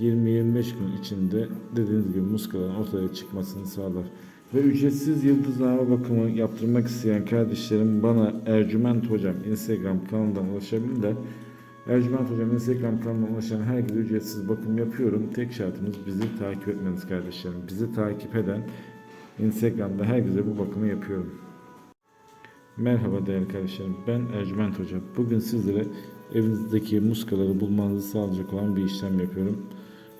20-25 gün içinde dediğiniz gibi muskaların ortaya çıkmasını sağlar. Ve ücretsiz yıldızlama bakımı yaptırmak isteyen kardeşlerim bana Ercüment Hocam Instagram kanalından ulaşabilirler. Ercüment Hocam Instagram kanalına ulaşan herkese ücretsiz bakım yapıyorum. Tek şartımız bizi takip etmeniz kardeşlerim. Bizi takip eden Instagram'da herkese bu bakımı yapıyorum. Merhaba değerli kardeşlerim. Ben Ercüment Hoca. Bugün sizlere evinizdeki muskaları bulmanızı sağlayacak olan bir işlem yapıyorum.